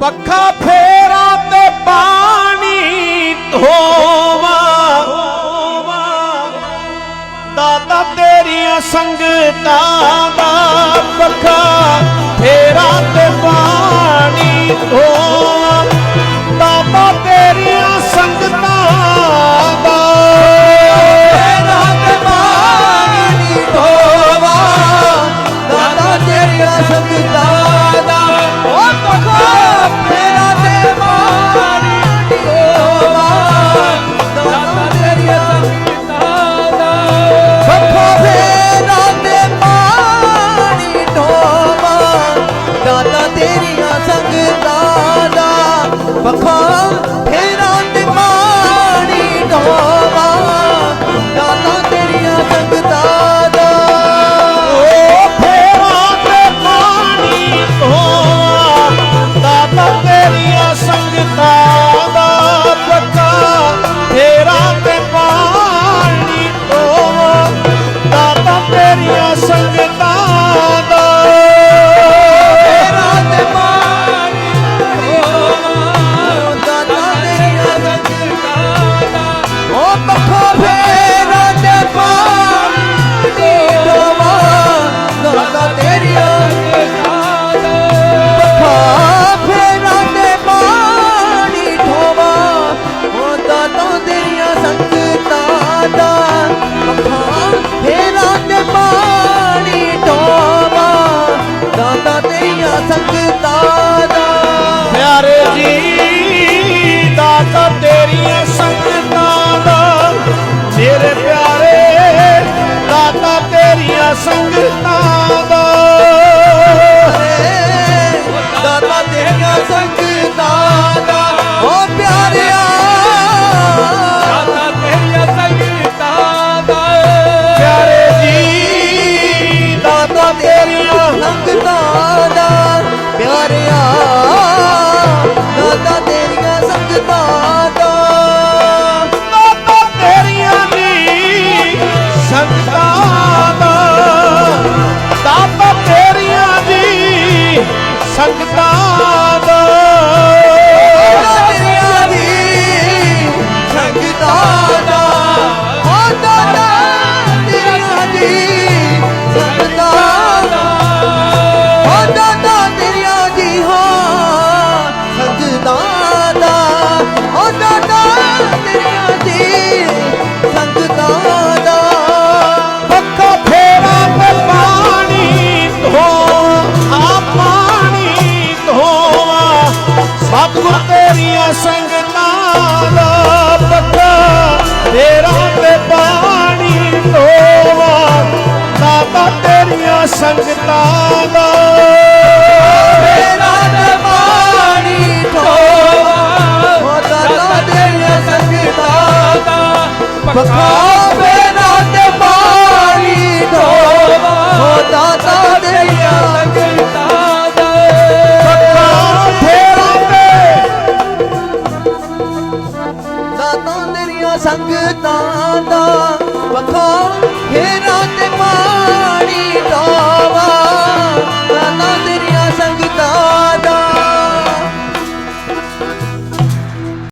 ਪੱਖਾ ਫੇਰਾ ਤੇ ਪਾਣੀ ਧੋਵਾ। ਦਾਤਾ ਤੇਰੀਆਂ ਸੰਗਤਾਂ ਦਾ ਪੱਖਾ ਫੇਰਾ ਤੇ ਪਾਣੀ ਧੋਵਾ। ਦਾਤਾ ਤੇਰੀਆਂ ਸੰਗਤਾਂ ਦਾ ਬਖਾਨ ਮੇਰਾ ਸੰਗਤਾਂ ਦਾ ਦਾਤਾ ਤੇਰੀਆਂ ਸੰਗਤਾਂ ਦਾ ਓ ਪਿਆਰਿਆ। ਦਾਤਾ ਤੇਰੀਆਂ ਸੰਗਤਾਂ ਦਾ ਪਿਆਰੇ ਜੀ, ਦਾਤਾ ਤੇਰੀਆਂ ਸੰਗਤਾਂ ਦਾ ਪਿਆਰਿਆ, ਦਾਤਾ ਤੇਰੀਆਂ ਸੰਗਤਾਂ ਦਾ ਦਾਤਾ ਤੇਰੀਆਂ ਦੀ ਸੰਗਤਾਂ ਸੰਗਤਾਂ ਦਾ ਪੱਤਾ ਤੇਰਾ ਤੇ ਪਾਣੀ ਧੋਵਾ ਬਾਬਾ ਤੇਰੀਆਂ ਸੰਗਤਾਂ ਦਾ ਤੇਰਾ ਤੇ ਪਾਣੀ ਧੋਵਾ ਬਾਬਾ ਤੇਰੀਆਂ ਸੰਗਤਾਂ ਦਾ ਪੱਕਾ ਦਾਤਾ ਤੇਰੀਆਂ ਸੰਗਤਾਂ ਦਾ। ਵਖੋ ਹੇਰਾ ਤੇ ਮਾਂ